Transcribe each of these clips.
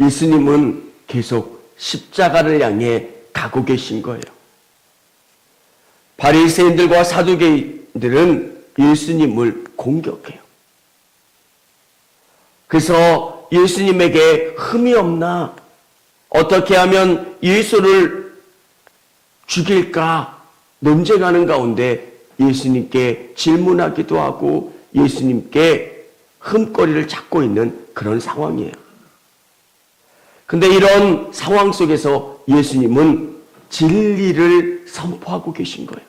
예수님은 계속 십자가를 향해 가고 계신 거예요. 바리새인들과 사두개인들은 예수님을 공격해요. 그래서 예수님에게 흠이 없나? 어떻게 하면 예수를 죽일까 논쟁하는 가운데 예수님께 질문하기도 하고 예수님께 흠거리를 찾고 있는 그런 상황이에요. 근데 이런 상황 속에서 예수님은 진리를 선포하고 계신 거예요.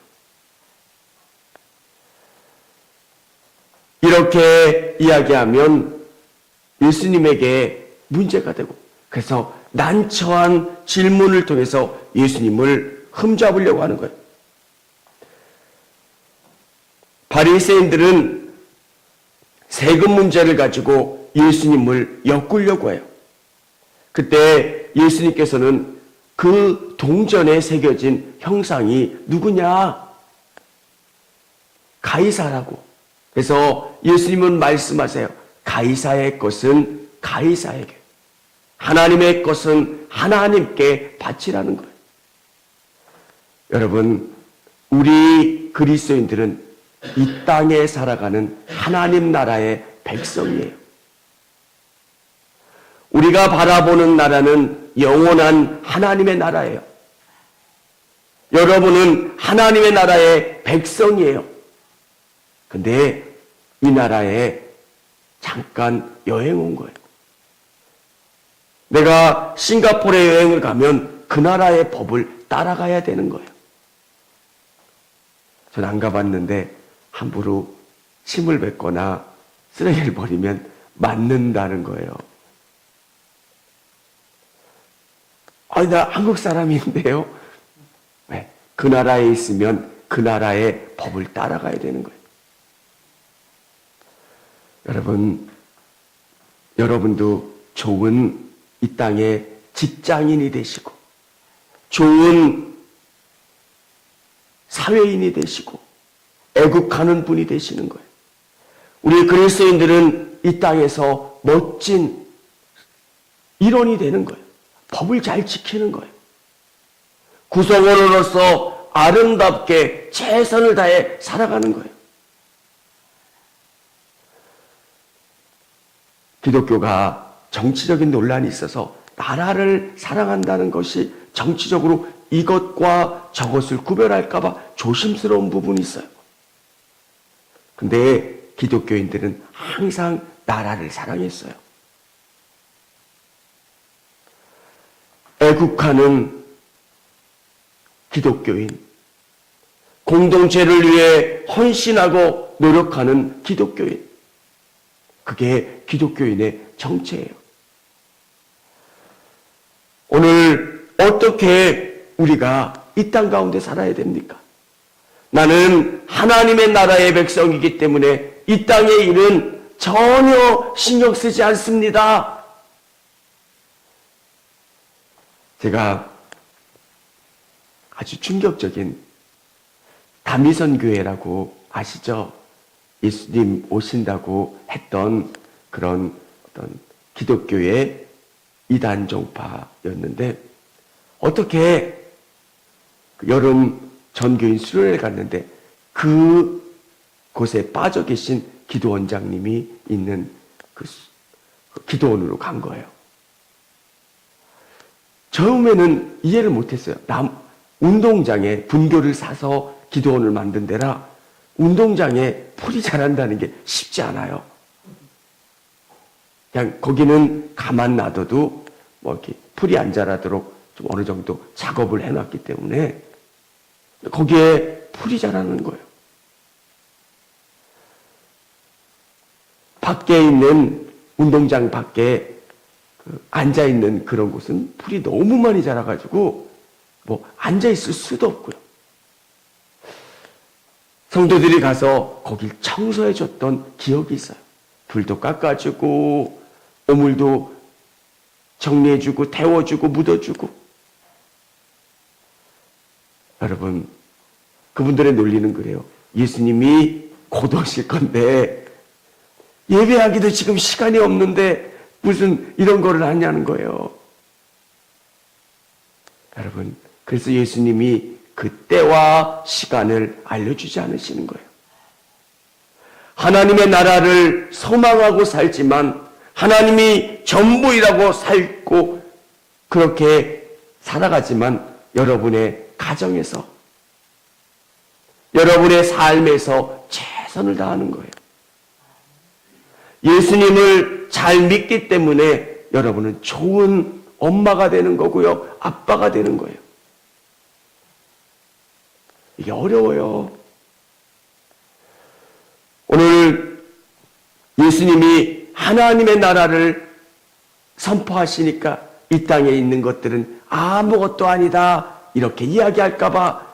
이렇게 이야기하면 예수님에게 문제가 되고 그래서 난처한 질문을 통해서 예수님을 흠잡으려고 하는 거예요. 바리새인들은 세금 문제를 가지고 예수님을 엮으려고 해요. 그때 예수님께서는 그 동전에 새겨진 형상이 누구냐? 가이사라고. 그래서 예수님은 말씀하세요. 가이사의 것은 가이사에게. 하나님의 것은 하나님께 바치라는 거예요. 여러분, 우리 그리스도인들은 이 땅에 살아가는 하나님 나라의 백성이에요. 우리가 바라보는 나라는 영원한 하나님의 나라예요. 여러분은 하나님의 나라의 백성이에요. 근데 이 나라에 잠깐 여행 온 거예요. 내가 싱가포르에 여행을 가면 그 나라의 법을 따라가야 되는 거예요. 전 안 가봤는데 함부로 침을 뱉거나 쓰레기를 버리면 맞는다는 거예요. 아니, 나 한국 사람인데요. 왜? 그 나라에 있으면 그 나라의 법을 따라가야 되는 거예요. 여러분, 여러분도 좋은 이 땅의 직장인이 되시고, 좋은 사회인이 되시고, 애국하는 분이 되시는 거예요. 우리 그리스도인들은 이 땅에서 멋진 일원이 되는 거예요. 법을 잘 지키는 거예요. 구성원으로서 아름답게 최선을 다해 살아가는 거예요. 기독교가 정치적인 논란이 있어서 나라를 사랑한다는 것이 정치적으로 이것과 저것을 구별할까봐 조심스러운 부분이 있어요. 근데 기독교인들은 항상 나라를 사랑했어요. 애국하는 기독교인, 공동체를 위해 헌신하고 노력하는 기독교인, 그게 기독교인의 정체예요. 오늘 어떻게 우리가 이 땅 가운데 살아야 됩니까? 나는 하나님의 나라의 백성이기 때문에 이 땅의 일은 전혀 신경 쓰지 않습니다. 제가 아주 충격적인 다미선 교회라고 아시죠? 예수님 오신다고 했던 그런 어떤 기독교의 이단 종파였는데 어떻게 그 여름 전교인 수련회를 갔는데 그 곳에 빠져 계신 기도원장님이 있는 그 기도원으로 간 거예요. 처음에는 이해를 못했어요. 남 운동장에 분교를 사서 기도원을 만든 데라 운동장에 풀이 자란다는 게 쉽지 않아요. 그냥 거기는 가만 놔둬도 뭐 이렇게 풀이 안 자라도록 좀 어느 정도 작업을 해놨기 때문에 거기에 풀이 자라는 거예요. 밖에 있는 운동장 밖에 그 앉아 있는 그런 곳은 풀이 너무 많이 자라가지고 뭐 앉아 있을 수도 없고요. 성도들이 가서 거길 청소해 줬던 기억이 있어요. 불도 깎아주고 오물도 정리해주고 데워주고 묻어주고 여러분 그분들의 논리는 그래요. 예수님이 곧 오실 건데 예배하기도 지금 시간이 없는데 무슨 이런 거를 하냐는 거예요. 여러분, 그래서 예수님이 그 때와 시간을 알려주지 않으시는 거예요. 하나님의 나라를 소망하고 살지만 하나님이 전부이라고 살고 그렇게 살아가지만 여러분의 가정에서 여러분의 삶에서 최선을 다하는 거예요. 예수님을 잘 믿기 때문에 여러분은 좋은 엄마가 되는 거고요. 아빠가 되는 거예요. 이게 어려워요. 오늘 예수님이 하나님의 나라를 선포하시니까 이 땅에 있는 것들은 아무것도 아니다. 이렇게 이야기할까봐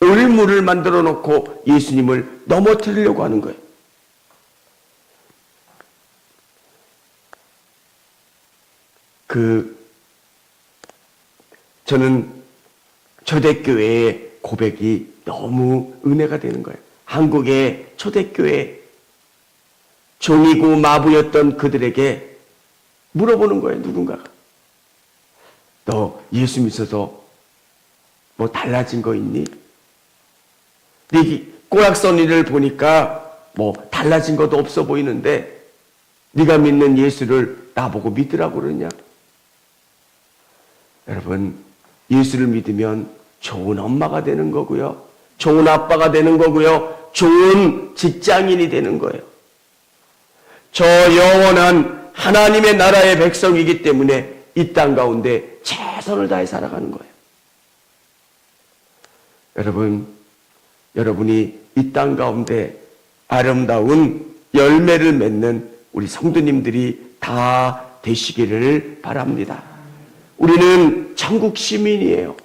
올무를 만들어 놓고 예수님을 넘어뜨리려고 하는 거예요. 그, 저는 초대교회의 고백이 너무 은혜가 되는 거예요. 한국의 초대교회 종이고 마부였던 그들에게 물어보는 거예요, 누군가가. 너 예수 믿어서 뭐 달라진 거 있니? 네 꼬락서니를 보니까 뭐 달라진 것도 없어 보이는데 네가 믿는 예수를 나보고 믿으라고 그러냐? 여러분, 예수를 믿으면 좋은 엄마가 되는 거고요. 좋은 아빠가 되는 거고요. 좋은 직장인이 되는 거예요. 저 영원한 하나님의 나라의 백성이기 때문에 이 땅 가운데 최선을 다해 살아가는 거예요. 여러분, 여러분이 이 땅 가운데 아름다운 열매를 맺는 우리 성도님들이 다 되시기를 바랍니다. 우리는 천국 시민이에요.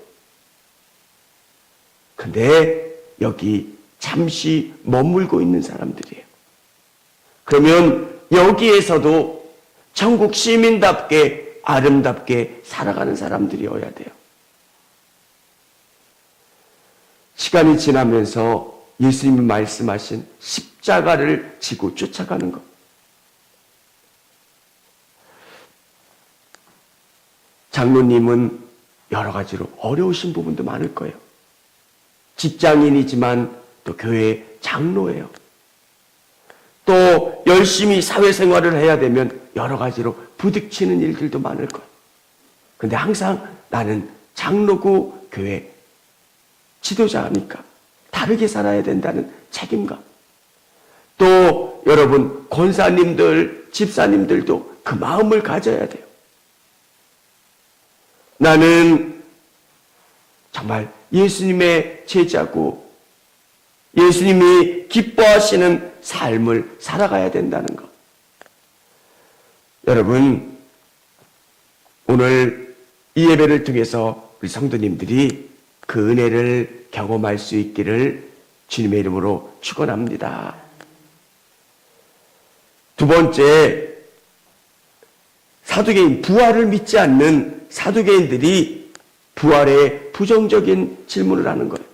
근데 여기 잠시 머물고 있는 사람들이에요. 그러면 여기에서도 천국 시민답게 아름답게 살아가는 사람들이어야 돼요. 시간이 지나면서 예수님이 말씀하신 십자가를 지고 쫓아가는 것. 장로님은 여러 가지로 어려우신 부분도 많을 거예요. 직장인이지만 또 교회 장로예요. 또 열심히 사회생활을 해야 되면 여러 가지로 부딪히는 일들도 많을 거예요. 근데 항상 나는 장로고 교회 지도자니까 다르게 살아야 된다는 책임감. 또 여러분 권사님들, 집사님들도 그 마음을 가져야 돼요. 나는 정말 예수님의 제자고 예수님이 기뻐하시는 삶을 살아가야 된다는 것. 여러분, 오늘 이 예배를 통해서 우리 성도님들이 그 은혜를 경험할 수 있기를 주님의 이름으로 축원합니다. 두 번째, 사두개인 부활을 믿지 않는 사두개인들이 부활에 부정적인 질문을 하는 거예요.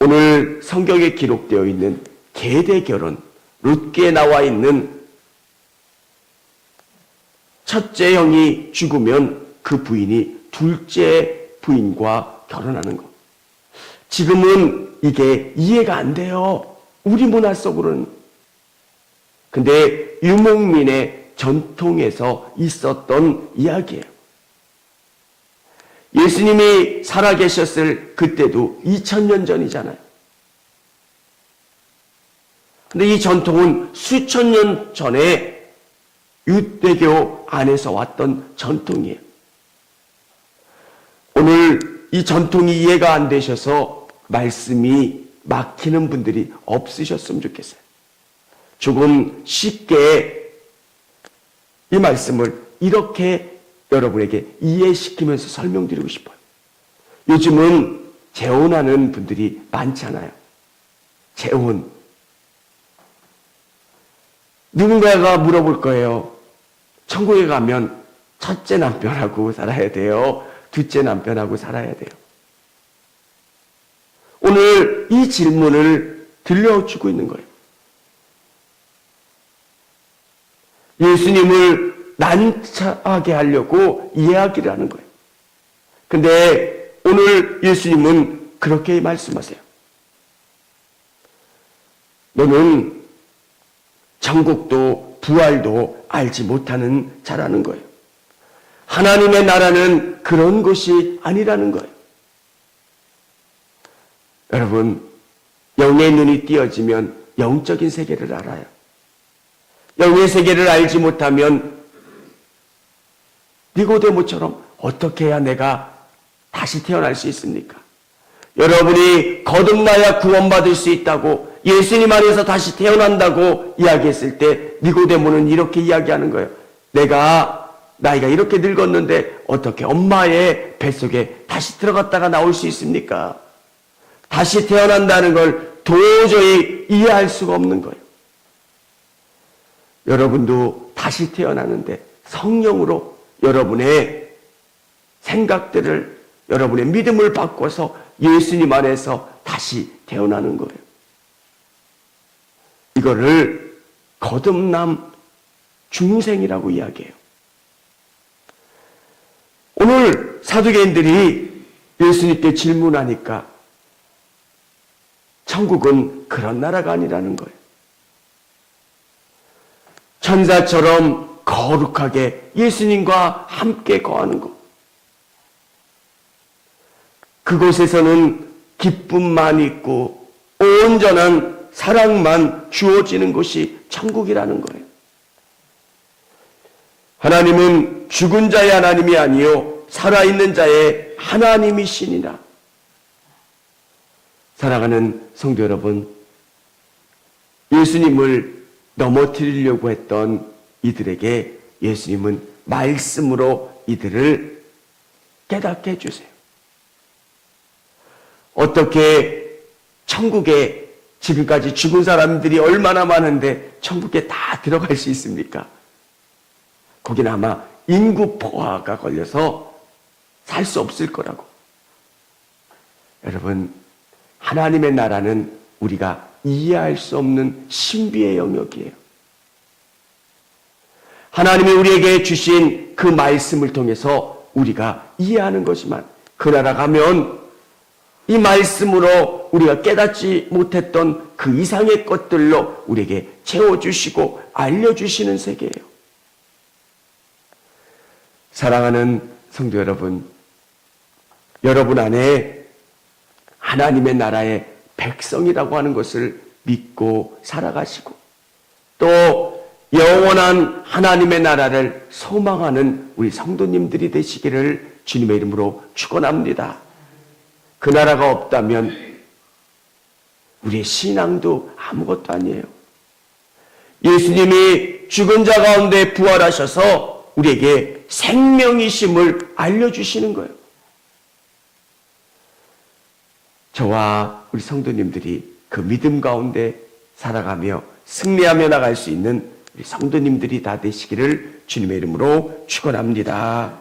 오늘 성경에 기록되어 있는 계대 결혼, 룻기에 나와 있는 첫째 형이 죽으면 그 부인이 둘째 부인과 결혼하는 것. 지금은 이게 이해가 안 돼요. 우리 문화 속으로는. 근데 유목민의 전통에서 있었던 이야기예요. 예수님이 살아계셨을 그때도 2000년 전이잖아요. 근데 이 전통은 수천 년 전에 유대교 안에서 왔던 전통이에요. 오늘 이 전통이 이해가 안 되셔서 말씀이 막히는 분들이 없으셨으면 좋겠어요. 조금 쉽게 이 말씀을 이렇게 여러분에게 이해시키면서 설명드리고 싶어요. 요즘은 재혼하는 분들이 많잖아요. 재혼. 누군가가 물어볼 거예요. 천국에 가면 첫째 남편하고 살아야 돼요. 둘째 남편하고 살아야 돼요. 오늘 이 질문을 들려주고 있는 거예요. 예수님을 난처하게 하려고 이야기를 하는 거예요. 근데 오늘 예수님은 그렇게 말씀하세요. 너는 천국도 부활도 알지 못하는 자라는 거예요. 하나님의 나라는 그런 것이 아니라는 거예요. 여러분, 영의 눈이 띄어지면 영적인 세계를 알아요. 영의 세계를 알지 못하면 니고데모처럼 어떻게 해야 내가 다시 태어날 수 있습니까? 여러분이 거듭나야 구원받을 수 있다고 예수님 안에서 다시 태어난다고 이야기했을 때 니고데모는 이렇게 이야기하는 거예요. 내가 나이가 이렇게 늙었는데 어떻게 엄마의 뱃속에 다시 들어갔다가 나올 수 있습니까? 다시 태어난다는 걸 도저히 이해할 수가 없는 거예요. 여러분도 다시 태어나는데 성령으로 여러분의 생각들을 여러분의 믿음을 바꿔서 예수님 안에서 다시 태어나는 거예요. 이거를 거듭남 중생이라고 이야기해요. 오늘 사두개인들이 예수님께 질문하니까 천국은 그런 나라가 아니라는 거예요. 천사처럼 거룩하게 예수님과 함께 거하는 것. 그곳에서는 기쁨만 있고 온전한 사랑만 주어지는 곳이 천국이라는 거예요. 하나님은 죽은 자의 하나님이 아니요 살아있는 자의 하나님이시니라. 사랑하는 성도 여러분, 예수님을 넘어뜨리려고 했던 이들에게 예수님은 말씀으로 이들을 깨닫게 해주세요. 어떻게 천국에 지금까지 죽은 사람들이 얼마나 많은데 천국에 다 들어갈 수 있습니까? 거기는 아마 인구 포화가 걸려서 살 수 없을 거라고. 여러분, 하나님의 나라는 우리가 이해할 수 없는 신비의 영역이에요. 하나님이 우리에게 주신 그 말씀을 통해서 우리가 이해하는 거지만 그 나라 가면 이 말씀으로 우리가 깨닫지 못했던 그 이상의 것들로 우리에게 채워주시고 알려주시는 세계예요. 사랑하는 성도 여러분, 여러분 안에 하나님의 나라의 백성이라고 하는 것을 믿고 살아가시고 또 영원한 하나님의 나라를 소망하는 우리 성도님들이 되시기를 주님의 이름으로 축원합니다. 그 나라가 없다면 우리의 신앙도 아무것도 아니에요. 예수님이 죽은 자 가운데 부활하셔서 우리에게 생명이심을 알려주시는 거예요. 저와 우리 성도님들이 그 믿음 가운데 살아가며 승리하며 나갈 수 있는 우리 성도님들이 다 되시기를 주님의 이름으로 축원합니다.